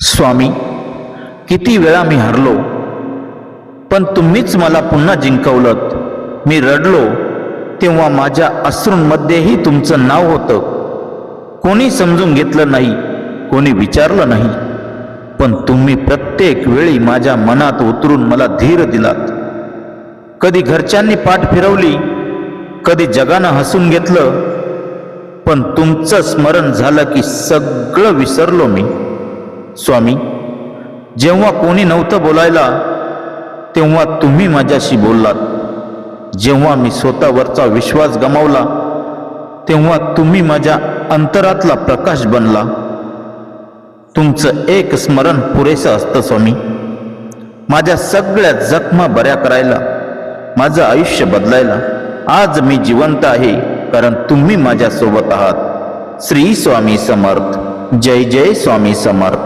स्वामी किती वेळा मी हरलो पण तुम्हीच मला पुन्हा जिंकवलत. मी रडलो तेव्हा माझ्या अश्रूंमध्येही तुमचं नाव होतं. कोणी समजून घेतलं नाही कोणी विचारलं नाही. पण तुम्ही प्रत्येक वेळी माझ्या मनात उतरून मला धीर दिलात. कधी घरच्यांनी पाठ फिरवली कधी जगानं हसून घेतलं पण तुमचं स्मरण झालं की सगळं विसरलो मी. स्वामी जेव्हा कोणी नव्हतं बोलायला तेव्हा तुम्ही माझ्याशी बोललात. जेव्हा मी स्वतःवरचा विश्वास गमावला तेव्हा तुम्ही माझ्या अंतरातला प्रकाश बनला. तुमचं एक स्मरण पुरेसं असतं स्वामी. माझ्या सगळ्या जखमा बऱ्या करायला माझं आयुष्य बदलायला. आज मी जिवंत आहे कारण तुम्ही माझ्यासोबत आहात. श्री स्वामी समर्थ. जय जय स्वामी समर्थ.